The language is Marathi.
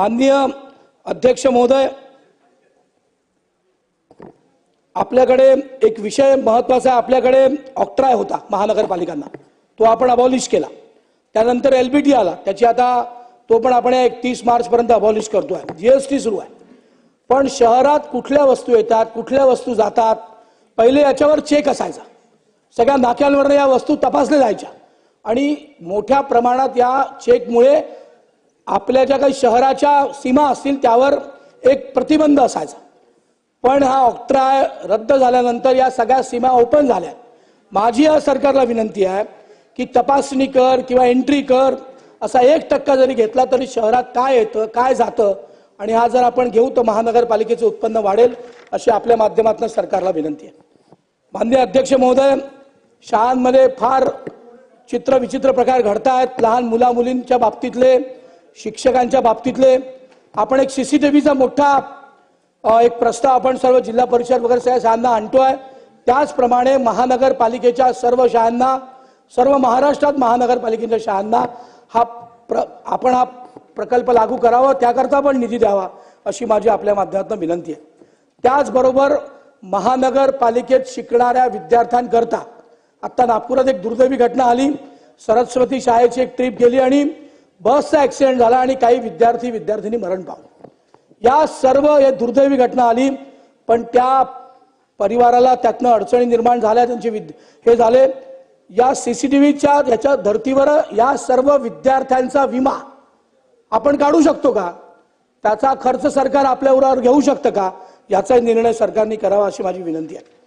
माननीय अध्यक्ष महोदय आपल्याकडे एक विषय महत्त्वाचा आहे आपल्याकडे ऑक्ट्राय होता महानगरपालिकांना. तो आपण अबॉलिश केला. त्यानंतर एल पी टी आला. त्याची आता तो पण आपण एक तीस मार्चपर्यंत अबॉलिश एस जीएसटी सुरू आहे. पण शहरात कुठल्या वस्तू येतात कुठल्या वस्तू जातात पहिले याच्यावर चेक असायचा. सगळ्या नाक्यांवर या वस्तू तपासल्या जायच्या. आणि मोठ्या प्रमाणात या चेकमुळे आपल्या ज्या काही शहराच्या सीमा असतील त्यावर एक प्रतिबंध असायचा. पण हा ऑक्ट्राय रद्द झाल्यानंतर या सगळ्या सीमा ओपन झाल्या. माझी या सरकारला विनंती आहे की तपासणी कर किंवा एंट्री कर असा एक टक्का जरी घेतला तरी शहरात काय येतं काय जातं आणि हा जर आपण घेऊ तर महानगरपालिकेचं उत्पन्न वाढेल अशी आपल्या माध्यमातून सरकारला विनंती आहे. मान्य अध्यक्ष महोदय शाळांमध्ये फार चित्र विचित्र प्रकार घडत आहेत लहान मुला मुलींच्या बाबतीतले शिक्षकांच्या बाबतीतले आपण एक सी सी टी व्हीचा मोठा एक प्रस्ताव आपण सर्व जिल्हा परिषद वगैरे सगळ्या शाळांना आणतोय. त्याचप्रमाणे महानगरपालिकेच्या सर्व शाळांना सर्व महाराष्ट्रात महानगरपालिकेच्या शाळांना हा प्र आपण हा प्रकल्प लागू करावा त्याकरता पण निधी द्यावा अशी माझी आपल्या माध्यमातून विनंती आहे. त्याचबरोबर महानगरपालिकेत शिकणाऱ्या विद्यार्थ्यांकरता आत्ता नागपुरात एक दुर्दैवी घटना आली. सरस्वती शाळेची एक ट्रीप गेली आणि बसचा ॲक्सिडेंट झाला आणि काही विद्यार्थी विद्यार्थिनी मरण पाव या सर्व हे दुर्दैवी घटना आली पण त्या परिवाराला त्यातनं अडचणी निर्माण झाल्या त्यांचे विद हे झाले. या सी सी टी व्हीच्या याच्या धर्तीवर या सर्व विद्यार्थ्यांचा विमा आपण काढू शकतो का? त्याचा खर्च सरकार आपल्या उरावर घेऊ शकतं का? याचा निर्णय सरकारने करावा अशी माझी विनंती आहे.